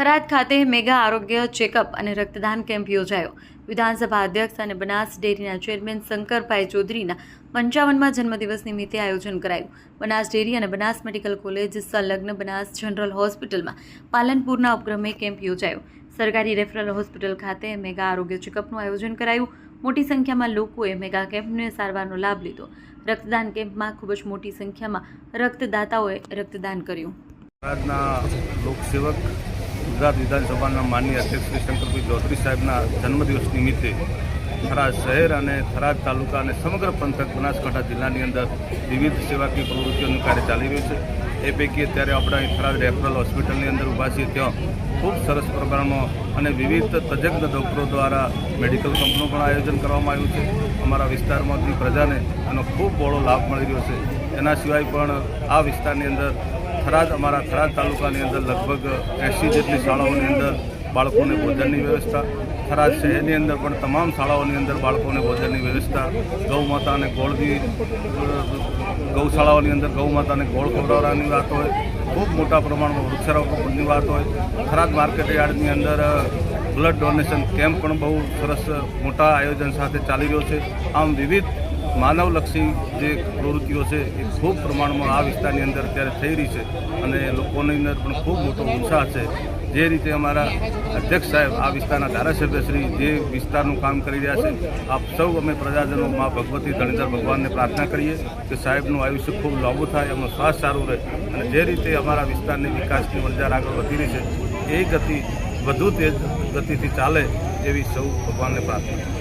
થરાદ ખાતે મેગા આરોગ્ય ચેકઅપ અને રક્તદાન કેમ્પ યોજાયો. વિધાનસભા અધ્યક્ષ અને બનાસ ડેરીના ચેરમેન શંકરભાઈ ચૌધરીના પંચાવનમાં જન્મદિવસ નિમિત્તે આયોજન કરાયું. બનાસ ડેરી અને બનાસ મેડિકલ કોલેજ સંલગ્ન બનાસ જનરલ હોસ્પિટલમાં પાલનપુરના ઉપક્રમે કેમ્પ યોજાયો. સરકારી રેફરલ હોસ્પિટલ ખાતે મેગા આરોગ્ય ચેકઅપનું આયોજન કરાયું. મોટી સંખ્યામાં લોકોએ મેગા કેમ્પને સારવારનો લાભ લીધો. રક્તદાન કેમ્પમાં ખૂબ જ મોટી સંખ્યામાં રક્તદાતાઓએ રક્તદાન કર્યું. લોકસેવક ગુજરાત વિધાનસભાના માનનીય અધ્યક્ષ શ્રી શંકરભાઈ ચૌધરી સાહેબના જન્મદિવસ નિમિત્તે થરાદ શહેર અને થરાદ તાલુકા અને સમગ્ર પંથક બનાસકાંઠા જિલ્લાની અંદર વિવિધ સેવાકીય પ્રવૃત્તિઓનું કાર્ય ચાલી રહ્યું છે. એ પૈકી અત્યારે આપણે અહીં થરાદ રેફરલ હોસ્પિટલની અંદર ઊભા છીએ. ત્યાં ખૂબ સરસ પ્રકારનો અને વિવિધ તજજ્ઞ ડૉક્ટરો દ્વારા મેડિકલ કંપનું પણ આયોજન કરવામાં આવ્યું છે. અમારા વિસ્તારમાંથી પ્રજાને એનો ખૂબ બહોળો લાભ મળી રહ્યો છે. એના સિવાય પણ આ વિસ્તારની અંદર થરાદ, અમારા થરાદ તાલુકાની અંદર લગભગ એંસી જેટલી શાળાઓની અંદર બાળકોને ભોજનની વ્યવસ્થા. થરાદ શહેરની અંદર પણ તમામ શાળાઓની અંદર બાળકોને ભોજનની વ્યવસ્થા. ગૌ માતા અને ગોળની ગૌશાળાઓની અંદર ગૌ માતાને ગોળ ખવડાવવાની વાત હોય. ખૂબ મોટા પ્રમાણમાં વૃક્ષારોપણની વાત હોય. થરાદ માર્કેટ યાર્ડની અંદર બ્લડ ડોનેશન કેમ્પ પણ બહુ સરસ મોટા આયોજન સાથે ચાલી રહ્યો છે. આમ વિવિધ માનવલક્ષી જે પ્રવૃત્તિઓ છે એ ખૂબ પ્રમાણમાં આ વિસ્તારની અંદર અત્યારે થઈ રહી છે અને લોકોની અંદર પણ ખૂબ મોટો ઉત્સાહ છે. જે રીતે અમારા અધ્યક્ષ સાહેબ આ વિસ્તારના ધારાસભ્યશ્રી જે વિસ્તારનું કામ કરી રહ્યા છે, આપ સૌ અમે પ્રજાજનો મા ભગવતી ધણીધર ભગવાનને પ્રાર્થના કરીએ કે સાહેબનું આયુષ્ય ખૂબ લાંબુ થાય, એમનો શ્વાસ સારું રહે અને જે રીતે અમારા વિસ્તારની વિકાસની વંજાર આગળ વધી રહી છે, એ ગતિ વધુ તેજ ગતિથી ચાલે એવી સૌ ભગવાનને પ્રાર્થના